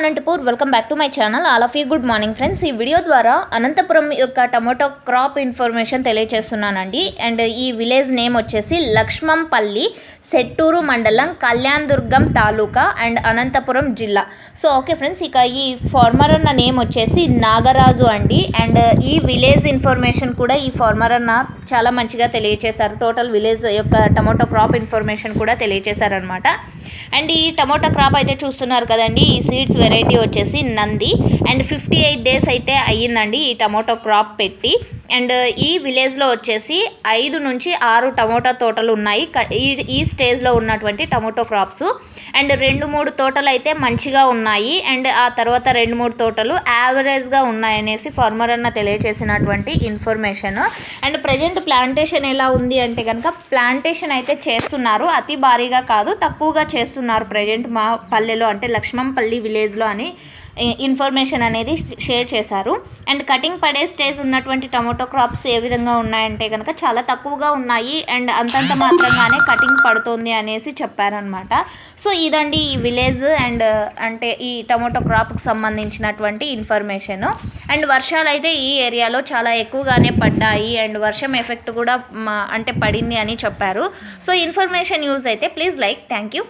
Anantapur welcome back to my channel all of you good morning friends ఈ video ద్వారా అనంతపురం యొక్క tomato crop information తెలియజేస్తున్నానండి and ఈ village name వచ్చేసి లక్ష్మంపల్లి సెట్టూరు మండలం కళ్యాణ్దుర్గం తాలూకా అండ్ అనంతపురం జిల్లా. సో ఓకే ఫ్రెండ్స్ ఇక ఈ ఫార్మర్ అన్న నేమ్ వచ్చేసి నాగరాజు అండి. అండ్ ఈ విలేజ్ ఇన్ఫర్మేషన్ కూడా ఈ ఫార్మర్ అన్న చాలా మంచిగా తెలియజేశారు టోటల్ విలేజ్ యొక్క టమోటో క్రాప్ ఇన్ఫర్మేషన్ కూడా తెలియజేశారనమాట అండ్ ఈ టమోటా క్రాప్ అయితే చూస్తున్నారు కదండి ఈ సీడ్స్ వెరైటీ వచ్చేసి Nandi. And fifty eight days అయితే అయ్యిందండి ఈ టమోటో క్రాప్ పెట్టి. అండ్ ఈ విలేజ్లో వచ్చేసి ఐదు నుంచి ఆరు టమోటా తోటలు ఉన్నాయి. ఈ ఈ స్టేజ్లో ఉన్నటువంటి టమోటో క్రాప్స్ అండ్ రెండు మూడు తోటలు అయితే మంచిగా ఉన్నాయి. అండ్ ఆ తర్వాత రెండు మూడు తోటలు యావరేజ్గా ఉన్నాయనేసి ఫార్మర్ అన్న తెలియజేసినటువంటి ఇన్ఫర్మేషన్ అండ్ ప్రజెంట్ ప్లాంటేషన్ ఎలా ఉంది అంటే కనుక ప్లాంటేషన్ అయితే చేస్తున్నారు. అతి భారీగా కాదు తక్కువగా చేస్తున్నారు ప్రజెంట్ మా పల్లెలో అంటే లక్ష్మంపల్లి విలేజ్లో అని ఇన్ఫర్మేషన్ అనేది షేర్ చేశారు. అండ్ కటింగ్ పడే స్టేజ్ ఉన్నటువంటి టమాటో క్రాప్స్ ఏ విధంగా ఉన్నాయంటే కనుక చాలా తక్కువగా ఉన్నాయి. అండ్ అంతంత మాత్రంగానే కటింగ్ పడుతుంది అనేసి చెప్పారనమాట సో ఇదండి ఈ విలేజ్ అండ్ అంటే ఈ టమాటో క్రాప్కి సంబంధించినటువంటి ఇన్ఫర్మేషన్ అండ్ వర్షాలు అయితే ఈ ఏరియాలో చాలా ఎక్కువగానే పడ్డాయి. అండ్ వర్షం ఎఫెక్ట్ కూడా మా- అంటే పడింది అని చెప్పారు. సో ఇన్ఫర్మేషన్ యూజ్ అయితే ప్లీజ్ లైక్ థ్యాంక్ యూ.